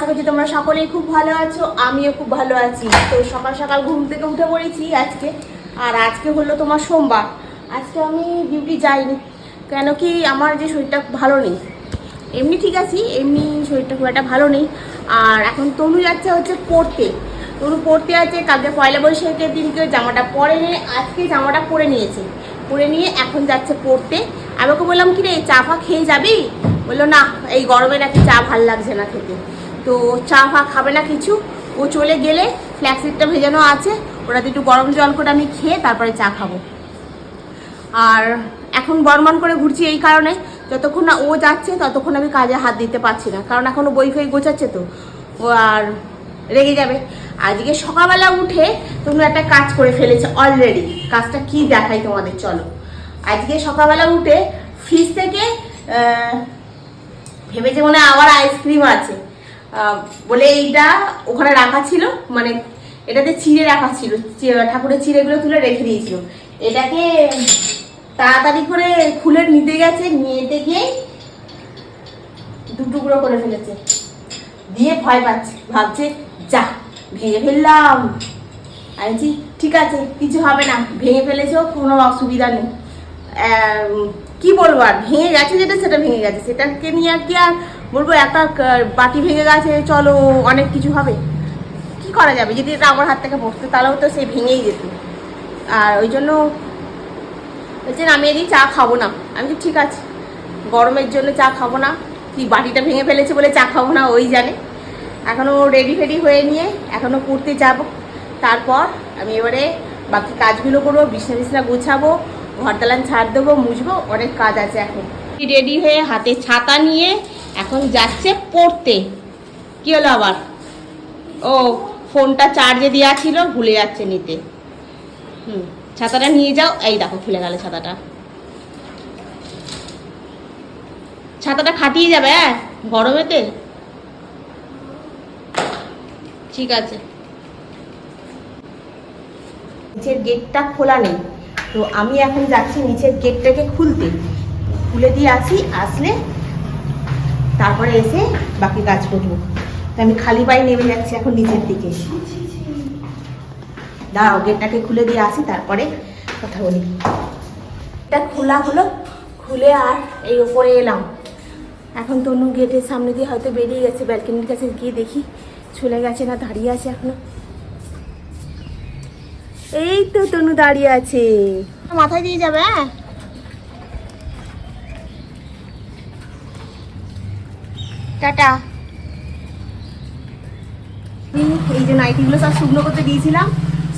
আশা করছি তোমরা সকলেই খুব ভালো আছো, আমিও খুব ভালো আছি। তো সকাল সকাল ঘুম থেকে উঠে পড়েছি আজকে, আর আজকে হলো তোমার সোমবার। আজকে আমি ডিউটি যাইনি, কেন কি আমার যে শরীরটা ভালো নেই। এমনি ঠিক আছি, এমনি শরীরটা খুব একটা ভালো নেই। আর এখন তনু যাচ্ছে হচ্ছে পড়তে। তনু পড়তে আছে, কালকে পয়লা বৈশাখের দিনকে জামাটা পরে নিয়ে, আজকে জামাটা পরে নিয়েছে। পরে নিয়ে এখন যাচ্ছে পড়তে। আমি ওকে বললাম কি রে চা ফা খেয়ে যাবি? বলল, না, এই গরমে নাকি চা ভালো লাগছে না খেতে। তো চা ফা খাবে না কিছু। ও চলে গেলে ফ্ল্যাক্সিডটা ভেজানো আছে। ওটাতে একটু গরম জল করে আমি খেয়ে তারপরে চা খাব। আর এখন বর্মন করে ঘুরছি এই কারণে। যতক্ষণ না ও যাচ্ছে, ততক্ষণ আমি কাজে হাত দিতে পারছি না। কারণ এখনও বই ফই গোছাচ্ছে তো। ও আর রেগে যাবে। আজকে সকালবেলা উঠে তুমি একটা কাজ করে ফেলেছে অলরেডি কাজটা কি দেখাই তোমাদের, চলো। আজকে সকালবেলা উঠে ফ্রিজ থেকে ভেবেছে মনে আবার আইসক্রিম আছে। বলে এইটা ওখানে রাখা ছিল মানে এটাতে চিড়ে রাখা ছিল ঠাকুরের চিড়েগুলো তুলে রেখে দিয়েছিল। এটাকে তাড়াতাড়ি করে খুলে নিতে গেছে গিয়ে দু টুকরো করে ফেলেছে। দিয়ে ভয় পাচ্ছে, ভাবছে, যা, ভেঙে ফেললাম। আমি ঠিক আছে, কিছু হবে না, ভেঙে ফেলেছো, কোনো অসুবিধা নেই। কি বলব আর, ভেঙে গেছে যেটা, সেটা ভেঙে গেছে। সেটাকে নিয়ে আর কি আর বলব একটা বাটি ভেঙে গেছে চলো অনেক কিছু হবে। কি করা যাবে? যদি এটা আমার হাত থেকে পড়তো তাহলেও তো সে ভেঙেই যেত। আর ওই জন্য বলছেন আমি এদিন চা খাব না। আমি বলছি, ঠিক আছে গরমের জন্য চা খাব না। কি বাটিটা ভেঙে ফেলেছে বলে চা খাব না ওই জানে। এখনও রেডি ফেডি হয়ে নিয়ে এখনও পড়তে যাব। তারপর আমি এবারে বাকি কাজগুলো করব বিছনা বিছনা গুছাবো ঘর দালান ছাড় দেবো মুছবো অনেক কাজ আছে এখন। রেডি হয়ে হাতে ছাতা নিয়ে এখন যাচ্ছে পড়তে। কি হলো আবার? ও, ফোনটা চার্জে দেওয়া ছিল, ভুলে যাচ্ছে নিতে। হুম, ছাতাটা নিয়ে যাও। এই দেখো, খুলে গেল ছাতাটা। ছাতাটা খাটিয়ে যাবে হ্যাঁ? গরমেতে? ঠিক আছে। নিচের গেটটা খোলা নেই। তো আমি এখন যাচ্ছি নিচের গেটটাকে খুলতে। খুলে দিয়ে আসি, আসলে তারপরে এসে বাকি কাজ করব। তো আমি খালি পায়ে নেমে যাচ্ছি এখন নিচের দিকে। দাঁড়াও, গেটটাকে খুলে দিয়ে আসি, তারপরে কথা বলি। এটা খোলা হলো, খুলে আর এই উপরে এলাম। এখন তনু গেটের সামনে দিয়ে হয়তো বেরিয়ে গেছে, ব্যালকনির কাছে গিয়ে দেখি চলে গেছে না, দাঁড়িয়ে আছে এখনও। এই তো তনু দাঁড়িয়ে আছে। মাথায় দিয়ে যাবে হ্যাঁ? টাটা। এই- যে নাইটিগুলো সব শুকনো করতে দিয়েছিলাম।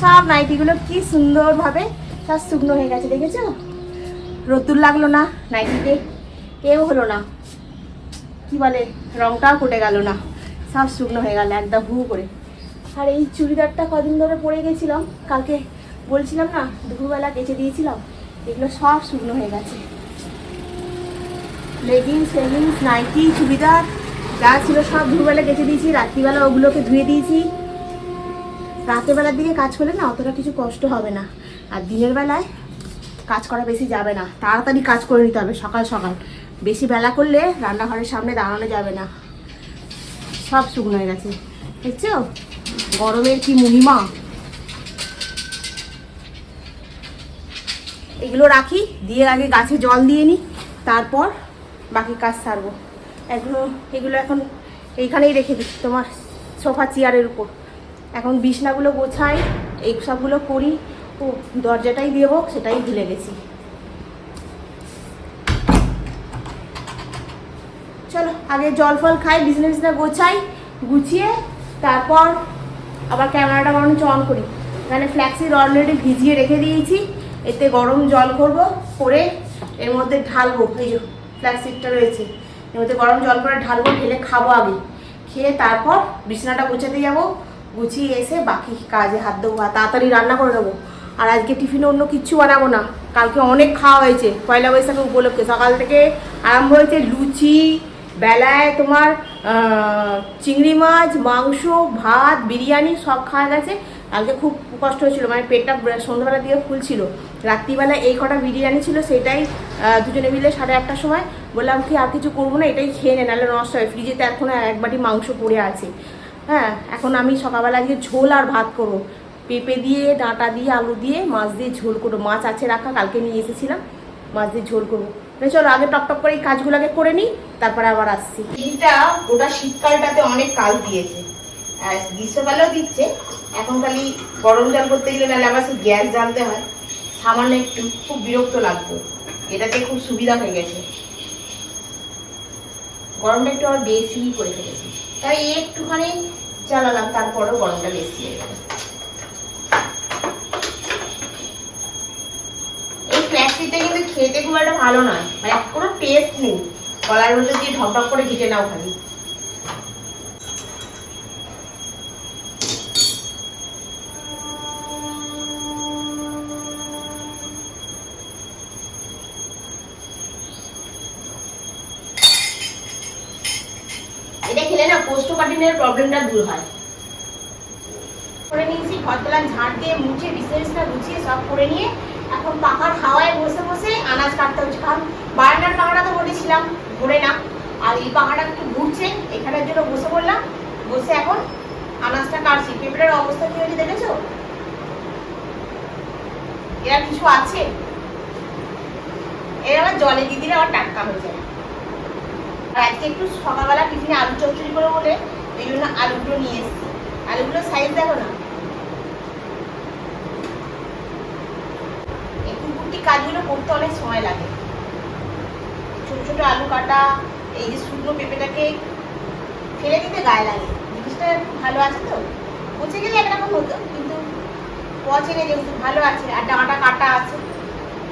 সব নাইটিগুলো কি সুন্দরভাবে সব শুকনো হয়ে গেছে, দেখেছ? রোদ্দুর লাগল না নাইটিতে, কেউ হলো না। কি বলে, রংটাও ফুটে গেল না। সব শুকনো হয়ে গেল, একদম হু করে। আর এই চুড়িদারটা কদিন ধরে পরে গেছিলাম, কালকে বলছিলাম না, দুপুরবেলা কেচে দিয়েছিলাম, এগুলো সব শুকনো হয়ে গেছে। লেগিংস ফেগিংস নাইটি চুড়িদার। যা ছিল সব দুপুরবেলা কেচে দিয়েছি, রাত্রিবেলা ওগুলোকে ধুয়ে দিয়েছি। রাতের বেলার দিকে কাজ করলে না অতটা কিছু কষ্ট হবে না। আর দিনের বেলায় কাজ করা বেশি যাবে না। তাড়াতাড়ি কাজ করে নিতে হবে সকাল সকাল। বেশি বেলা করলে রান্নাঘরের সামনে দাঁড়ানো যাবে না। সব শুকনো হয়ে গেছে। দেখছ? গরমের কি মহিমা। এগুলো রাখি, দিয়ে আগে গাছে জল দিয়ে নিই তারপর বাকি কাজ সারবো। এগুলো এগুলো এখন এইখানেই রেখে দিচ্ছি, তোমার সোফা চেয়ারের উপর। এখন বিছনাগুলো গোছাই, এই সবগুলো করি, ও, দরজাটাই দেবো সেটাই ভুলে গেছি। চলো, আগে জল ফল খাই, বিছনা বিছনা গোছাই, গুছিয়ে, তারপর আবার ক্যামেরাটা বরঞ্চ অন করি। এখানে ফ্ল্যাক্সিড অলরেডি ভিজিয়ে রেখে দিয়েছি, এতে গরম জল করব, করে এর মধ্যে ঢালবো, এই ফ্ল্যাক্সিডটা রয়েছে। মধ্যে গরম জল করে ঢালবো, ঢেলে খাব আগে। খেয়ে তারপর বিছানাটা গুছাতে যাব। গুছিয়ে এসে বাকি কাজে হাত দেবো তাড়াতাড়ি রান্না করে নেব। আর আজকে টিফিনে অন্য কিচ্ছু বানাবো না। কালকে অনেক খাওয়া হয়েছে। পয়লা বৈশাখে উপলক্ষে। সকাল থেকে আরম্ভ হয়েছে লুচি, বেলায় তোমার চিংড়ি মাছ, মাংস, ভাত, বিরিয়ানি সব খাওয়া গেছে। কালকে খুব কষ্ট হয়েছিল। মানে পেটটা সন্ধ্যাবেলা দিয়ে ফুলছিল। রাত্রিবেলা এই কটা বিরিয়ানি ছিল, সেটাই দুজনে মিলে সাড়ে আটটার সময় বললাম, কি আর কিছু করব না? এটাই খেয়ে নে, নাহলে নষ্ট হয়। ফ্রিজেতে এখন এক বাটি মাংস পড়ে আছে। হ্যাঁ এখন আমি সকালবেলা আজকে ঝোল আর ভাত করব। পেঁপে দিয়ে, ডাঁটা দিয়ে, আলু দিয়ে, মাছ দিয়ে ঝোল করব। মাছ আছে রাখা, কালকে নিয়ে এসেছিলাম। মাছ দিয়ে ঝোল করব। চলো, আগে টপ টপ করে এই কাজগুলোকে করে নিই, তারপরে আবার আসছি। এইটা গোটা শীতকালটাতে অনেক কাজ দিয়েছে। গ্রীষ্মকালেও দিচ্ছে। এখন খালি গরম জল করতে গেলে নাহলে আবার সেই গ্যাস জ্বালতে হয়। সামান্য একটু, খুব বিরক্ত লাগতো। এটাতে খুব সুবিধা হয়ে গেছে। গরমটা একটু আমার বেশি করে ফেলেছি। তাই একটুখানি চালালাম, তারপরও গরমটা বেশি হয়ে গেল। এই ফ্ল্যাক্সিটা কিন্তু খেতে খুব একটা ভালো নয়। মানে কোনো টেস্ট নেই। কলার মধ্যে দিয়ে ঢক ঢক করে ঘিটে নাও খালি। কোষ্ঠকাঠিন্যের প্রবলেমটা দূর হয়। করে নিয়েছি ঘরতলা ঝাড় দিয়ে মুছে বিছানা গুছিয়ে সব করে নিয়ে এখন পাখার হাওয়ায় বসে বসে আনাজ কাটতে হচ্ছে। কারণ বারান্দার পাখাটা তো বলেছিলাম ঘুরে না আর এই পাখাটা একটু ঘুরছে, এখানের জন্য বসে পড়লাম, বসে এখন আনাজটা কাটছি। পেঁপড়ের অবস্থা কি হয়েছে দেখেছ? এরা কিছু আছে? এরা আবার জলে দিয়ে দিলে আবার টাটকা হয়ে যায়। আজকে একটু সকালবেলা টিফিনে আলু চচ্চড়ি করে বলে এই আলুগুলো নিয়ে এসেছি। আলুগুলো সাইজ দেখো না? এই কুকুরটি কাজগুলো করতে অনেক সময় লাগে। ছোট ছোট আলু কাটা, এই যে শুকনো পেঁপেটাকে ফেলে দিতে গায়ে লাগে। জিনিসটা ভালো আছে তো? পচে গেলে একরকম হতো, কিন্তু পচে গেলে যেহেতু ভালো আছে। আর ডাঁটা কাটা আছে।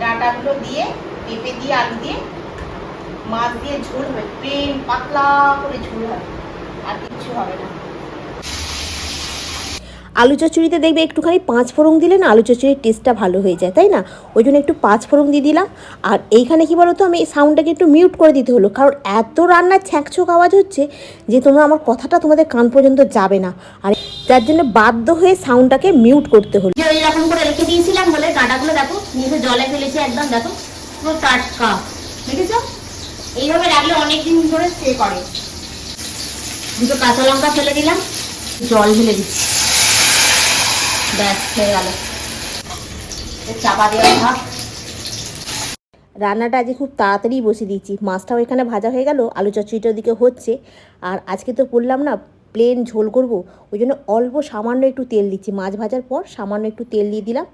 ডাঁটাগুলো দিয়ে, পেঁপে দিয়ে, আলু দিয়ে, মাছ দিয়ে ঝোল হবে প্লেন পাতলা করে ঝোল হবে আর কিচ্ছু হবে না। আলু চচ্চড়িতে দেখবে একটুখানি পাঁচ ফোড়ন দিলে না আলু চচ্চড়ির টেস্টটা ভালো হয়ে যায় তাই না? ওই জন্য একটু পাঁচ ফোড়ন দিয়ে দিলাম। আর এইখানে কি বলতো আমি সাউন্ডটাকে একটু মিউট করে দিতে হলো কারণ এত রান্নার ছ্যাঁকছোক আওয়াজ হচ্ছে যে তোমরা আমার কথাটা তোমাদের কান পর্যন্ত যাবে না। আর যার জন্য বাধ্য হয়ে সাউন্ডটাকে মিউট করতে হলো। যে এরকম করে রেখে দিয়েছিলাম বলে ডাঁটাগুলো দেখো নিচে জলে ফেলেছি একদম দেখো পুরো টাটকা। দেখেছ? এইভাবে রাখলে অনেক দিন ধরে স্টে করে। দুটো কাঁচা লঙ্কা ফেলে দিলাম, জল ঢেলে দিচ্ছি। ব্যাস, হয়ে গেল। চাপা দেওয়া ভাব রান্নাটা আজকে খুব তাড়াতাড়ি বসিয়ে দিয়েছি। মাছটাও এখানে ভাজা হয়ে গেল, আলু চচ্চড়িটা ওদিকে হচ্ছে। আর আজকে তো পড়লাম না প্লেন ঝোল করব, ওই জন্য অল্প সামান্য একটু তেল দিচ্ছি। মাছ ভাজার পর সামান্য একটু তেল দিয়ে দিলাম।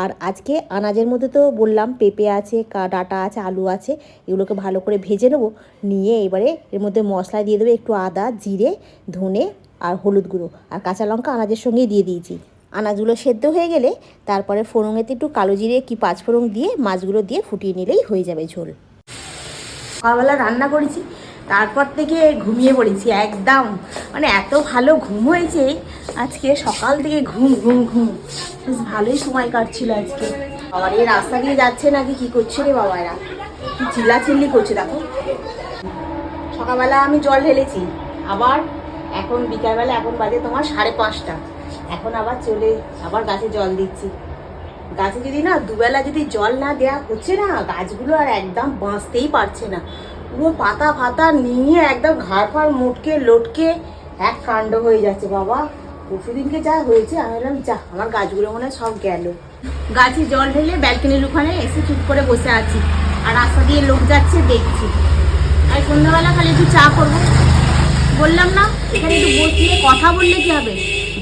আর আজকে আনাজের মধ্যে তো বললাম, পেঁপে আছে ডাঁটা আছে, আলু আছে, এগুলোকে ভালো করে ভেজে নেব। নিয়ে এবারে এর মধ্যে মশলা দিয়ে দেবো একটু আদা, জিরে, ধনে আর হলুদ গুঁড়ো। আর কাঁচা লঙ্কা আনাজের সঙ্গেই দিয়ে দিয়েছি। আনাজগুলো সেদ্ধ হয়ে গেলে তারপরে ফোড়ঙেতে একটু কালো জিরে কি পাঁচ ফোড়ন দিয়ে মাছগুলো দিয়ে ফুটিয়ে নিলেই হয়ে যাবে ঝোল। সকালবেলা রান্না করেছি। তারপর থেকে ঘুমিয়ে পড়েছি, একদম। মানে এত ভালো ঘুম হয়েছে, আজকে সকাল থেকে ঘুম ঘুম ঘুম। বেশ ভালোই সময় কাটছিল আজকে। আবার এই রাস্তা দিয়ে যাচ্ছে নাকি? কি করছে রে বাবা এরা কি চিল্লা চিল্লি করছে, দেখো। সকালবেলা আমি জল ঢেলেছি, আবার এখন বিকালবেলা এখন বাজে তোমার সাড়ে পাঁচটা। এখন আবার চলে, আবার গাছে জল দিচ্ছি। গাছে যদি না দুবেলা যদি জল না দেওয়া হচ্ছে না, গাছগুলো আর একদম বাঁচতেই পারছে না। পুরো পাতা ফাতা নিয়ে একদম ঘাড় ফাড় মুটকে, লটকে এক কাণ্ড হয়ে যাচ্ছে বাবা। পরশুদিনকে যা হয়েছে, আমি বললাম যা, আমার গাছগুলো মনে হয় সব গেল। গাছে জল ঢেলে ব্যালকনির ওখানে এসে চুপ করে বসে আছি। আর রাস্তা দিয়ে লোক যাচ্ছে, দেখছি। আর সন্ধ্যাবেলা খালি একটু চা করব। বললাম, না, এখানে একটু বসিয়ে কথা বললে কি হবে?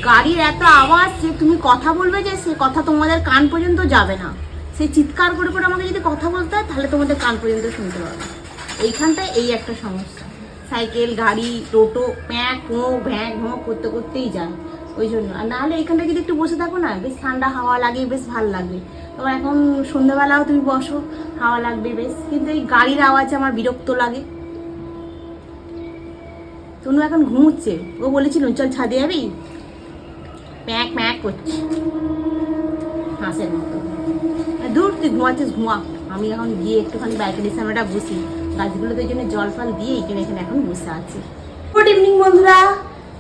গাড়ির এত আওয়াজ, যে তুমি কথা বলবে যে সে কথা তোমাদের কান পর্যন্ত যাবে না। সে চিৎকার করে করে আমাকে যদি কথা বলতে হয়, তাহলে তোমাদের কান পর্যন্ত শুনতে পাবে এইখানটায় এই একটা সমস্যা। সাইকেল, গাড়ি, টোটো প্যাঁ কোঁ ভ্যাঁ ঘোঁ করতে করতেই যায়। ওই জন্য। আর নাহলে এইখানটায় যদি একটু বসে থাকো না, বেশ ঠান্ডা হাওয়া লাগে, বেশ ভালো লাগবে। তবে এখন সন্ধ্যাবেলাও তুমি বসো, হাওয়া লাগবে বেশ। কিন্তু এই গাড়ির আওয়াজে আমার বিরক্ত লাগে। তনু এখন ঘুমোচ্ছে। ও বলেছিল, চল ছাদে যাবি? প্যাক প্যাক করছে। হাঁসের মতো। দূর তুই ঘুমাচ্ছিস, ঘুমা। আমি এখন গিয়ে একটুখানি ব্যালকনির সামনেটা বসি। গাছগুলো তো এই জন্য জল ফল দিয়ে এখানে এখানে এখন বসে আছি। গুড ইভিনিং বন্ধুরা।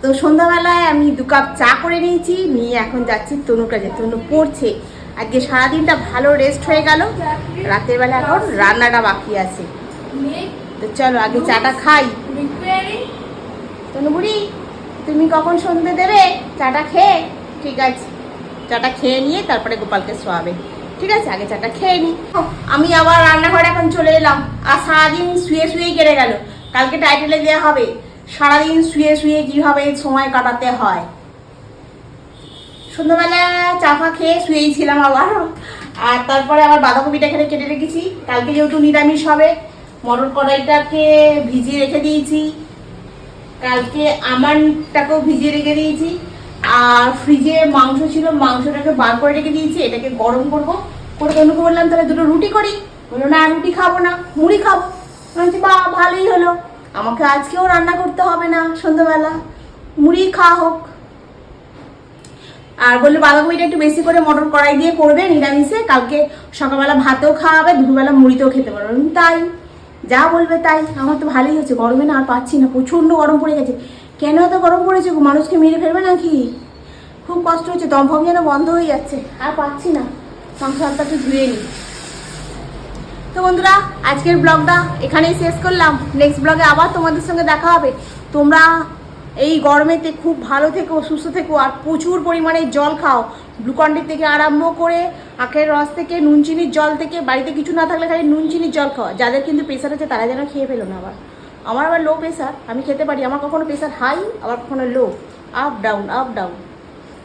তো সন্ধ্যাবেলায় আমি দু কাপ চা করে নিয়েছি, নিয়ে এখন যাচ্ছি তনুর কাছে তনু পড়ছে। আজকে সারাদিনটা ভালো রেস্ট হয়ে গেল। রাতের বেলা এখন রান্নাটা বাকি আছে। তো চলো, আগে চাটা খাই। তনুবুড়ি তুমি কখন সন্ধে দেবে? চাটা খেয়ে? ঠিক আছে। চাটা খেয়ে নিয়ে তারপরে গোপালকে শোয়াবে। ঠিক আছে, আগে চাটা খেয়ে নি। আমি আবার রান্নাঘরে এখন চলে এলাম। আর সারাদিন শুয়ে শুয়েই কেটে গেল। কালকে টাইটেলে দেওয়া হবে, সারাদিন শুয়ে শুয়ে কীভাবে সময় কাটাতে হয়। সন্ধ্যাবেলা চা ফা খেয়ে শুয়েই ছিলাম আবার। আর তারপরে আবার বাঁধাকপিটা এখানে কেটে রেখেছি। কালকে যেহেতু নিরামিষ হবে, মটর কড়াইটাকে ভিজিয়ে রেখে দিয়েছি। কালকে আমানটাকেও ভিজিয়ে রেখে দিয়েছি। আর ফ্রিজে মাংস ছিল, মাংসটাকে বার করে রেখে দিয়েছি, এটাকে গরম করব। করে তনুকে বললাম, তাহলে দুটো রুটি করি। বলল, না, রুটি খাব না, মুড়ি খাব। বলছি, বা, ভালোই হলো। আমাকে আজকেও রান্না করতে হবে না সন্ধ্যাবেলা। মুড়ি খাওয়া হোক। আর বলল বাঁধাকপিটা একটু বেশি করে মটর কড়াই দিয়ে করবে, নিরামিষে। কালকে সকালবেলা ভাতেও খাওয়াবে দুপুরবেলা মুড়িতেও খেতে পারবে। তাই। যা বলবে তাই। আমার তো ভালোই হচ্ছে, গরমে না আর পাচ্ছি না, প্রচণ্ড গরম পড়ে গেছে। কেন এত গরম পড়েছে? মানুষকে মেরে ফেলবে নাকি? খুব কষ্ট হচ্ছে দমফম যেন বন্ধ হয়ে যাচ্ছে, আর পাচ্ছি না। সংসারটা একটু ধুয়ে নিই তো বন্ধুরা, আজকের ব্লগটা এখানেই শেষ করলাম। নেক্সট ব্লগে আবার তোমাদের সঙ্গে দেখা হবে। তোমরা এই গরমেতে খুব ভালো থেকো, সুস্থ থেকো, আর প্রচুর পরিমাণে জল খাও। গ্লুকন্ডির থেকে আরম্ভ করে আখের রস থেকে, নুন চিনির জল থেকে, বাড়িতে কিছু না থাকলে খালি নুন চিনির জল খাওয়া। যাদের কিন্তু প্রেশার আছে তারা যেন খেয়ে ফেলো না আবার। আমার আবার লো প্রেশার আমি খেতে পারি। আমার কখনো প্রেশার হাই আবার কখনো low up down up down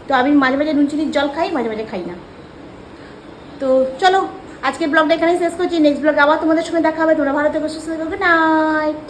তো আমি মাঝে মাঝে নুন চিনির জল খাই, মাঝে মাঝে খাই না। তো চলো, আজকের ব্লগটা এখানেই শেষ করছি। নেক্সট ব্লগে আবার তোমাদের সঙ্গে দেখা হবে। তোমরা ভালো থেকো, সুস্থ থেকো। Good night